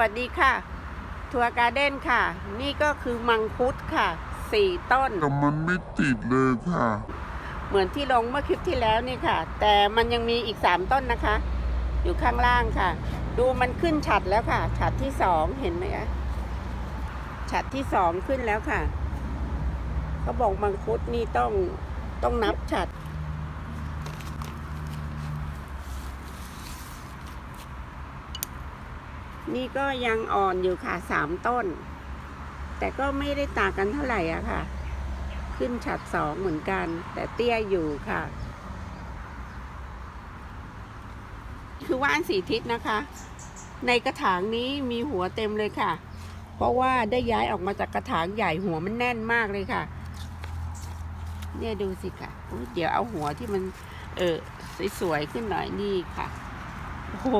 วัสดีค่ะ ทัวร์การ์เด้นค่ะ นี่ก็คือมังคุดค่ะสี่ต้น แต่มันไม่ติดเลยค่ะ เหมือนที่ลงเมื่อคลิปที่แล้วนี่ค่ะ แต่มันยังมีอีกสามต้นนะคะ อยู่ข้างล่างค่ะ ดูมันขึ้นฉัดแล้วค่ะ ฉัดที่สองเห็นไหมคะฉัดที่สองขึ้นแล้วค่ะเขาบอกมังคุดนี่ต้องต้องนับฉัด นี่ก็ยังอ่อนอยู่ค่ะสามต้น แต่ก็ไม่ได้ต่างกันเท่าไหร่อะค่ะ ขึ้นฉัดสองเหมือนกัน แต่เตี้ยอยู่ค่ะ คือว่านสีทิศนะคะ ในกระถางนี้มีหัวเต็มเลยค่ะ เพราะว่าได้ย้ายออกมาจากกระถางใหญ่หัวมันแน่นมากเลยค่ะ เนี่ยดูสิค่ะเดี๋ยวเอาหัวที่มัน เออสวยๆขึ้นหน่อยนี่ค่ะ โอ้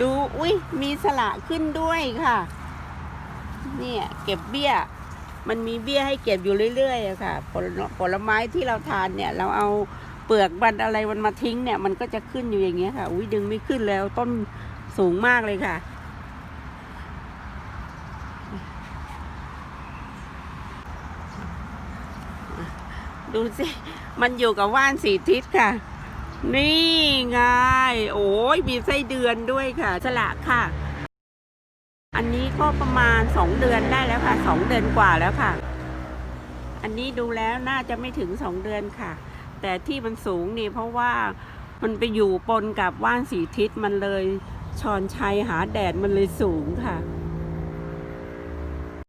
ดู อุ้ยมีสละขึ้นด้วยค่ะ เนี่ยเก็บเบี้ย มันมีเบี้ยให้เก็บอยู่เรื่อยๆค่ะ ผลผลไม้ที่เราทานเนี่ย เราเอาเปลือกมันอะไรมันมาทิ้งเนี่ย มันก็จะขึ้นอยู่อย่างเงี้ยค่ะ อุ้ยดึงไม่ขึ้นแล้วต้นสูงมากเลยค่ะ ดูสิ มันอยู่กับว่านสีทิศค่ะ นี่ไง โอ้ยมีไส้เดือนด้วยค่ะสละค่ะ อันนี้ก็ประมาณสองเดือนได้แล้วค่ะสองเดือนกว่าแล้วค่ะ อันนี้ดูแล้วน่าจะไม่ถึงสองเดือนค่ะ แต่ที่มันสูงนี่เพราะว่ามันไปอยู่ปนกับว่านสีทิศมันเลยชอนชัยหาแดดมันเลยสูงค่ะ